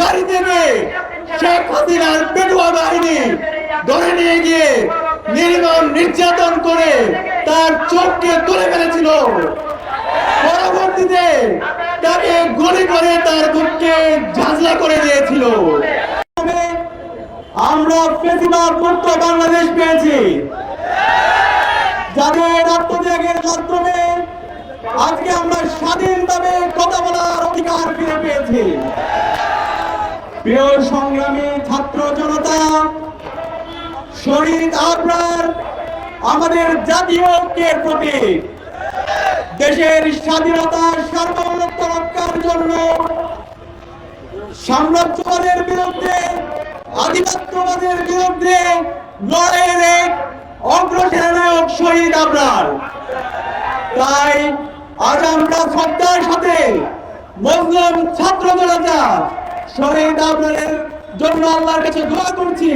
বাড়ি থেকে শেখ হাসিনার পেটুয়া বাহিনী ধরে নিয়ে গিয়ে নির্মম নির্যাতন করে তার চোখকে তুলে ফেলেছিল। পরবর্তীতে তাকে গুলি করে তার বুককে ঝাঁঝলা করে দিয়েছিল। আমরা বেশিরভাগ মুক্ত বাংলাদেশ পেয়েছি। যাদের আত্মত্যাগের মাধ্যমে আজকে আমরা স্বাধীনভাবে কথা বলার অধিকার ফিরে পেয়েছি। প্রিয় সংগ্রামী ছাত্র জনতা, শহীদ আবরার আমাদের জাতীয় ঐক্যের দেশের স্বাধীনতা, সার্বভৌমত্ব রক্ষার জন্য সাম্রাজ্যবাদের বিরুদ্ধে, আধিপত্যবাদের বিরুদ্ধে লড়াইয়ের এক অগ্রসর নায়ক শহীদ আবরার। তাই আজ আমরা শ্রদ্ধার সাথে মুসলিম ছাত্র জনতা শহীদ আবরারের জন্য আল্লাহর কাছে দোয়া করছি।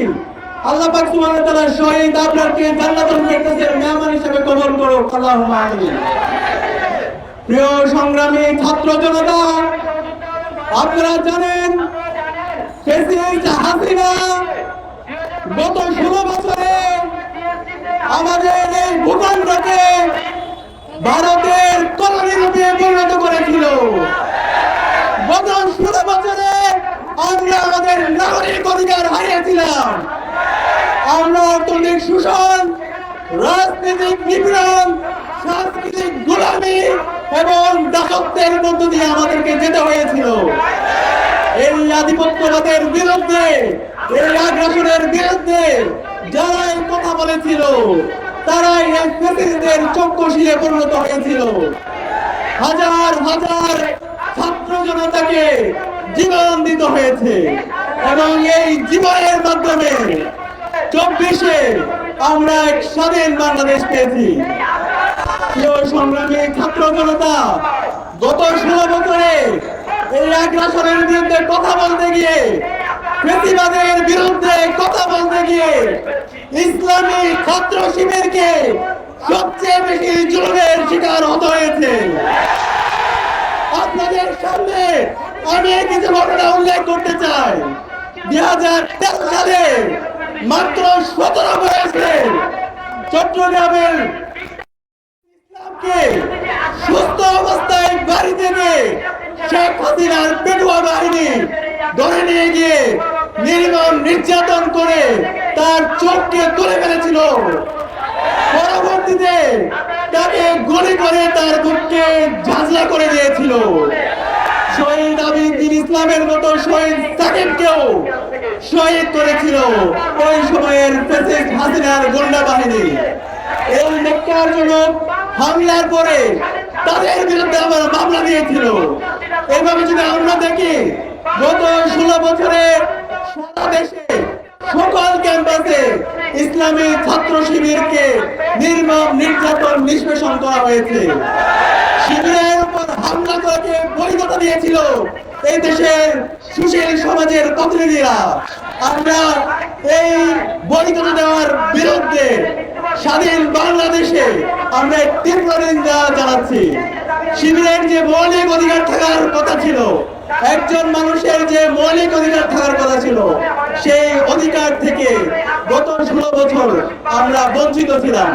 আল্লাহ পাক সুবহানাহু তাআলা শহীদ আবরারকে জান্নাতুল ফেরদৌসের মেহমান হিসেবে কবুল করুক। আল্লাহুম্মা আমিন। প্রিয় সংগ্রামী ছাত্র জনতা, আপনারা জানেন প্রেসিডেন্ট হাসিনা গত ষোলো বছরে আমাদের এই ভূখণ্ডকে ভারতের কলোনি রূপে পরিণত করেছিল গত ষোলো বছরে আমরা আমাদের নাগরিক অধিকার হারিয়েছিলাম আমরা অর্থনৈতিক শোষণ, রাজনৈতিক নিপীড়ন, সাংস্কৃতিক গোলামি এবং দাসত্বের মধ্য দিয়ে আমাদেরকে যেতে হয়েছিল। এই আধিপত্যবাদের বিরুদ্ধে, এই আগ্রাসনের বিরুদ্ধে যারাই কথা বলেছিল, তারাই এই প্রেসিডেন্টের চক্ষুশিলে পরিণত হয়েছিল। হাজার হাজার ছাত্র জনতাকে জীবন দিতে হয়েছে। এবং এই জীবনের মাধ্যমে চব্বিশে আমরা এক স্বাধীন বাংলাদেশ পেয়েছি। সংগ্রামী ছাত্র জনতা, গত ষোলো বছরে এই আগ্রাসনের বিরুদ্ধে কথা বলতে গিয়ে, প্রতিবাদের বিরুদ্ধে কথা বলতে গিয়ে ইসলামী ছাত্র শিবিরকে সবচেয়ে বেশি জুলুমের শিকার হতে হয়েছে। আপনাদের সামনে আমি কিছু ঘটনা উল্লেখ করতে চাই দুই হাজার তেরো সালে মাত্র সতেরো বয়সে চট্টগ্রামের ইসলামকে সুস্থ অবস্থায় বাড়ি থেকে শেখ হাসিনার পেটুয়া বাহিনী ধরে নিয়ে গিয়ে নির্মম নির্যাতন করে তার চোখকে তুলে ফেলেছিল। পরবর্তীতে তাকে গুলি করে তার বুককে ঝাঁঝলা করে দিয়েছিল। ইসলামের মতো শহীদ সাকিবকেও শহীদ করেছিল ওই সময়ের প্রেসিডেন্ট হাসিনার গোন্ডা বাহিনী। এই নেককারজনক হামলার পরে তাদের বিরুদ্ধে আমার মামলা দিয়েছিল। এইভাবে যদি আমরা দেখি, গত ষোলো বছরে সারা দেশে সকল ক্যাম্পাসে ইসলামী ছাত্র শিবিরকে নির্মম, নির্যাতন, নিষ্পেষণ করা হয়েছে। শিবিরের উপর হামলা করে বৈধতা দিয়েছিল এই দেশের সুশীল সমাজের প্রতিনিধিরা, আমরা এই বৈধতা দেওয়ার বিরুদ্ধে স্বাধীন বাংলাদেশে আমরা তীব্র নিন্দা জানাচ্ছি। শিবিরের যে মৌলিক অধিকার থাকার কথা ছিল, একজন মানুষের যে মৌলিক অধিকার থাকার কথা ছিল, সেই অধিকার থেকে গত ষোলো বছর আমরা বঞ্চিত ছিলাম।